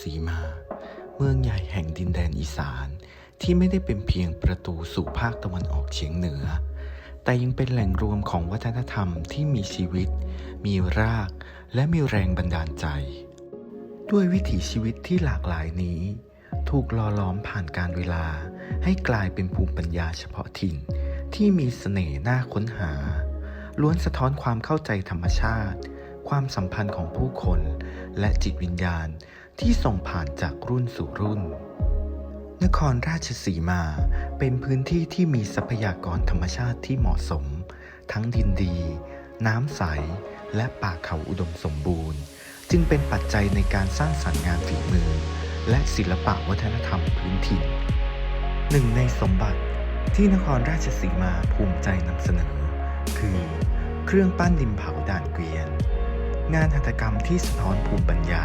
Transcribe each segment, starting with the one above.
สีมา เมืองใหญ่แห่งดินแดนอีสานที่ไม่ได้เป็นเพียงประตูสู่ภาคตะวันออกเฉียงเหนือ แต่ยังเป็นแหล่งรวมของวัฒนธรรมที่มีชีวิต มีราก และมีแรงบันดาลใจ ด้วยวิถีชีวิตที่หลากหลายนี้ ถูกหล่อล้อมผ่านการเวลา ให้กลายเป็นภูมิปัญญาเฉพาะถิ่น ที่มีเสน่ห์น่าค้นหา ล้วนสะท้อนความเข้าใจธรรมชาติ ความสัมพันธ์ของผู้คน และจิตวิญญาณที่ส่งผ่านจากรุ่นสู่รุ่น นครราชสีมาเป็นพื้นที่ที่มีทรัพยากรธรรมชาติที่เหมาะสม ทั้งดินดี น้ำใส และป่าเขาอุดมสมบูรณ์ จึงเป็นปัจจัยในการสร้างสรรค์งานฝีมือ และศิลปะวัฒนธรรมพื้นถิ่นหนึ่งในสมบัติที่นครราชสีมาภูมิใจนำเสนอ คือ เครื่องปั้นดินเผาด่านเกวียน งานหัตถกรรมที่สะท้อนภูมิปัญญา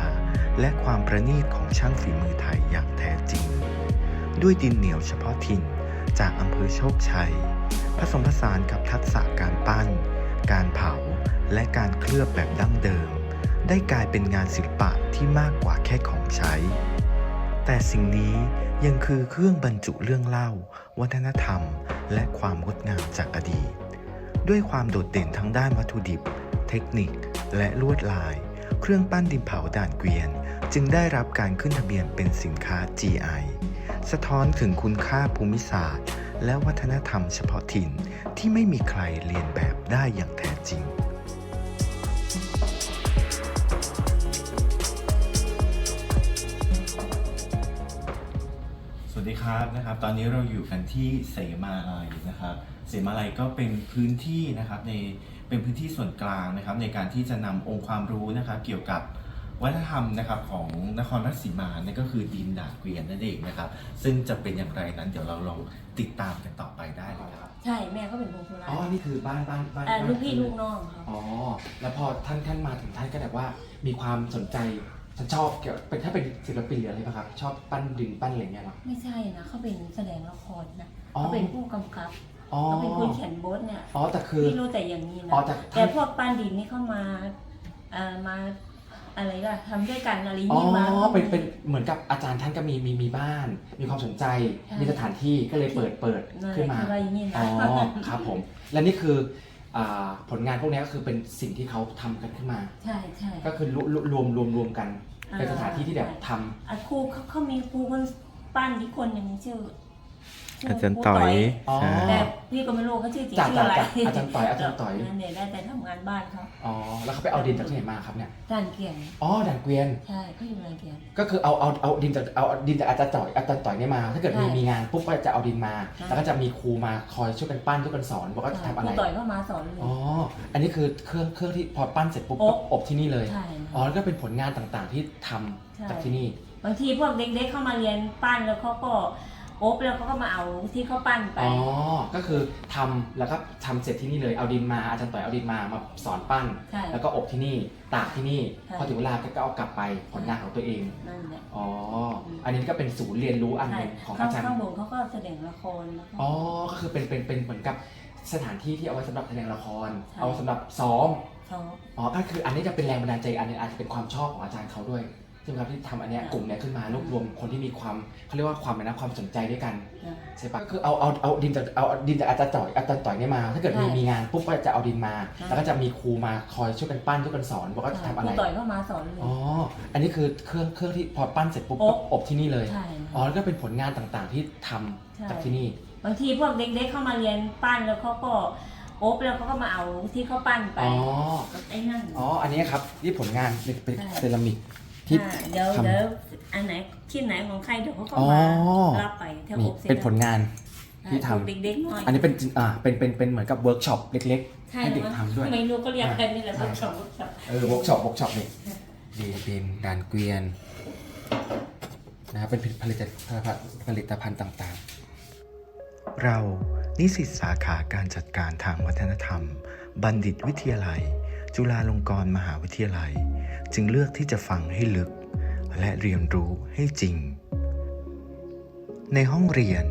และความประณีตของช่างฝีมือไทยอย่างแท้จริง ด้วยดินเหนียวเฉพาะถิ่นจากอำเภอโชคชัย ผสมผสานกับทักษะการปั้น การเผา และการเคลือบแบบดั้งเดิม ได้กลายเป็นงานศิลปะที่มากกว่าแค่ของใช้ แต่สิ่งนี้ยังคือเครื่องบรรจุเรื่องเล่า วัฒนธรรม และความงดงามจากอดีต ด้วยความโดดเด่นทั้งด้านวัตถุดิบ เทคนิค และลวดลาย เครื่องปั้นดินเผาด่านเกวียน จึงได้รับการขึ้นทะเบียนเป็นสินค้า GI สะท้อนถึงคุณค่าภูมิศาสตร์ และวัฒนธรรมเฉพาะถิ่นที่ไม่มีใครเรียนแบบได้อย่างแท้จริงสวัสดีครับนะครับตอนนี้เราอยู่กันที่เสมาลัยนะครับ เสมาลัยก็เป็นพื้นที่นะครับใน เป็นพื้นที่ส่วนกลางนะครับในการที่จะนำองค์ความรู้นะครับเกี่ยวกับวัฒนธรรมนะครับของนครราชสีมานั่นก็คือดินด่านเกวียนนั่นเองนะครับ ซึ่งจะเป็นอย่างไรนั้นเดี๋ยวเราลองติดตามกันต่อไปได้เลยครับ ใช่แม่เขาเป็นคนโคราชอ๋อ นี่คือบ้านบ้านบ้านเอ่อบ้านลูกพี่คือลูกน้องเขาอ๋อ แล้วพอท่านท่านมาถึงท่านก็แบบว่ามีความสนใจฉันชอบเกี่ยวเป็นถ้าเป็นศิลปินหรืออะไรป่ะครับ ชอบปั้นดินปั้นอะไรเงี้ยเหรอ ไม่ใช่นะเขาเป็นแสดงละครนะอ๋อ เขาเป็นผู้กำกับ อ๋อ เขาเป็นคนเขียนบทเนี่ยอ๋อแต่คือ พี่รู้แต่อย่างนี้นะอ๋อแต่แต่พวกปั้นดินนี่เข้ามาเอ่อมาอะไรก็ทำด้วยกันอะไรอ๋อนี่มาเป็นเป็นเหมือนกับอาจารย์ท่านก็มีมีมีบ้าน มีความสนใจ ใช่ มีสถานที่ก็เลยเปิดเปิดนั่นแหขึ้นละมา คือว่าอย่างนี้อ๋นะอครับผม และนี่คืออ่าผลงานพวกนี้ก็คือเป็นสิ่งที่เขาทำกันขึ้นมา ใช่ใช่ ก็คือรวรวรวมรวมรวมกัน อ่า เป็นสถานที่ที่แบบทำ อะครูเขาเขามีครูคนปั้นที่คนหนึ่งชื่อชื่อาจารย์คต่อย อ๋อใช่แต่ พี่ก็ไม่รู้เขาชื่อจริงจ้ะชื่ออะไรจ้ะจ้ะอาจารย์ต่อยอาจารย์ต่อย นั่นเนี่ยได้แต่ทำงานบ้านเขาอ๋อ แล้วเขาไปเอาดินจากที่ไหนมาครับเนี่ย ด้านเกียงอ๋อด่านเกวียน ใช่เขาอยู่ด้านเกียง ก็คือเอาเอาเอาดินจากเอาดินจากอาจารย์ต่อยอาจารย์ต่อยเนี่ยมา ถ้าเกิดมีใช่มีงานปุ๊บก็จะเอาดินมา ใช่ แล้วก็จะมีครูมาคอยช่วยกันปั้นช่วยกันสอนว่าก็จะทำอะไร ครูต่อยเข้ามาสอนเลย อ๋อ อันนี้คือเครื่องเครื่องที่พอปั้นเสร็จปุ๊บอบก็อบที่นี่เลย ใช่ อ๋อ แล้วก็เป็นผลงานต่างๆที่ทำใช่ จากที่นี่ บางทีพวกเด็กๆเข้ามาเรียนปั้นแล้วเขาก็ อบแล้วเขาก็มาเอาที่เขาปั้นไป อ๋อ ก็คือทำแล้วก็ทำเสร็จที่นี่เลย เอาดินมา อาจารย์ต่อยเอาดินมา มาสอนปั้น ใช่ แล้วก็อบที่นี่ ตากที่นี่ ใช่ พอถึงเวลาก็เอากลับไปผลงานของตัวเอง นั่นแหละ อ๋ออันนี้ก็เป็นศูนย์เรียนรู้อันหใช่นึ่งของข้าอาจารย์ ข้างบนเขาก็แสดงละครแล้วก็ อ๋อ ก็คือเป็นเป็นเป็นเหมือนกับสถานที่ที่เอาไว้สำหรับแสดงละคร ใช่ เอาไว้สำหรับซ้อมเขาอ๋อ ก็คืออันนี้จะเป็นแรงบันดาลใจอันหนึงอาจจะเป็นความชอบของอาจารย์เขาด้วย ใช่ไหมครับที่ทำอันเนี้ยใช่กลุ่มเนี้ยขึ้นมารวบรวมคนที่มีความเขาเรียกว่าความนะความสนใจด้วยกันนะใช่ปะก็คือเอาเอาเอาดินจากเอาดินจากอาจารย์ต่อยอาจารย์ต่อยเนี่ยมา ถ้าเกิดมีใช่มีงานปุ๊บก็จะเอาดินมา ใช่ แล้วก็จะมีครูมาคอยช่วยกันปั้นช่วยกันสอนว่าก็จะทำคอะรูไรต่อยเข้ามาสอนเลย อ๋ออันนี้คือเครื่องเครื่องที่พอปั้นเสร็จปุ๊บอบก็อบที่นี่เลยใช่ อ๋อแล้วก็เป็นผลงานต่างๆที่ทำใช่ จากที่นี่ บางทีพวกเด็กๆเข้ามาเรียนปั้นแล้วเขาก็อบแล้วเขาก็มาเอาที่เขาปั้นไปอ๋อ ไอ้นั่น อ๋อ อันนี้ครับที่ผลงานเป็นเป็นใช่ เซรามิก ที่อ่าเดี๋ยวทำเดี๋ยวอันไหนชิ้นไหนของใครเดี๋ยวเขาก็อ๋อมารับไปถ้านี่อบเสร็จเป็นผลงานแล้วที่ทำ เด็กๆหน่อยอันนี้เป็นอ่าเป็นเป็นเป็นเหมือนกับเวิร์กช็อปเล็กใช่ให้เด็กทำด้วย ไม่รู้ก็เรียกกันนี่แหละใช่พวกสองพวกสองๆเออเวิร์กช็อปเวิร์กช็อปนี่ดีเป็นด่านเกวียนนะครับเป็นผลิตภัณฑ์ผลิตภัณฑ์ต่างเรา นิสิตสาขาการจัดการทางวัฒนธรรม บัณฑิตวิทยาลัย จุฬาลงกรณ์มหาวิทยาลัย จึงเลือกที่จะฟังให้ลึก และเรียนรู้ให้จริง ในห้องเรียน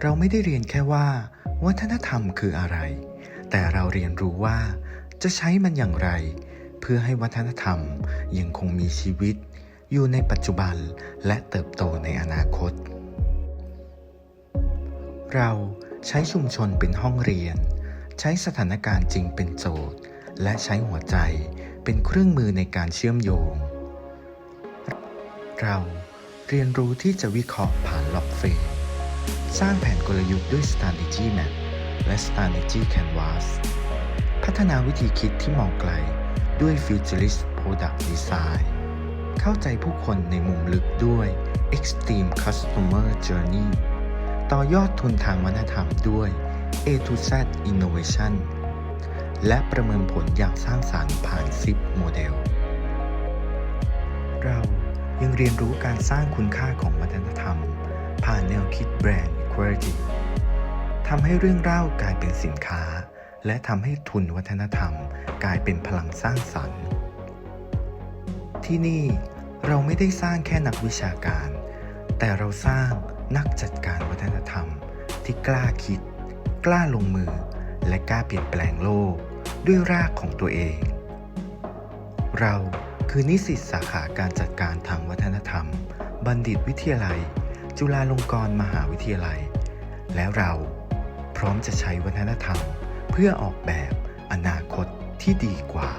เราไม่ได้เรียนแค่ว่า วัฒนธรรมคืออะไร แต่เราเรียนรู้ว่า จะใช้มันอย่างไร เพื่อให้วัฒนธรรมยังคงมีชีวิต อยู่ในปัจจุบันและเติบโตในอนาคต เราใช้ชุมชนเป็นห้องเรียน ใช้สถานการณ์จริงเป็นโจทย์ และใช้หัวใจ เป็นเครื่องมือในการเชื่อมโยง เราเรียนรู้ที่จะวิเคราะห์ผ่านล็อกเฟสสร้างแผนกลยุทธ์ด้วย strategy map และ strategy canvas พัฒนาวิธีคิดที่มองไกลด้วย futurist product design เข้าใจผู้คนในมุมลึกด้วย extreme customer journey ต่อยอดทุนทางวัฒนธรรมด้วย A to Z Innovation และประเมินผลอย่างสร้างสารรค์ผ่าน 10 โมเดล เรายังเรียนรู้การสร้างคุณค่าของวัฒนธรรม ผ่านแนวคิดแบรนด์ Equality ทำให้เรื่องเล่ากลายเป็นสินค้า และทำให้ทุนวัฒนธรรมกลายเป็นพลังสร้างสรรค์ ที่นี่เราไม่ได้สร้างแค่นักวิชาการ แต่เราสร้างนักจัดการวัฒนธรรม ที่กล้าคิด กล้าลงมือ และกล้าเปลี่ยนแปลงโลก ด้วยรากของตัวเอง เราคือนิสิตสาขาการจัดการทางวัฒนธรรม บัณฑิตวิทยาลัย จุฬาลงกรณ์มหาวิทยาลัย และเราพร้อมจะใช้วัฒนธรรม เพื่อออกแบบอนาคตที่ดีกว่า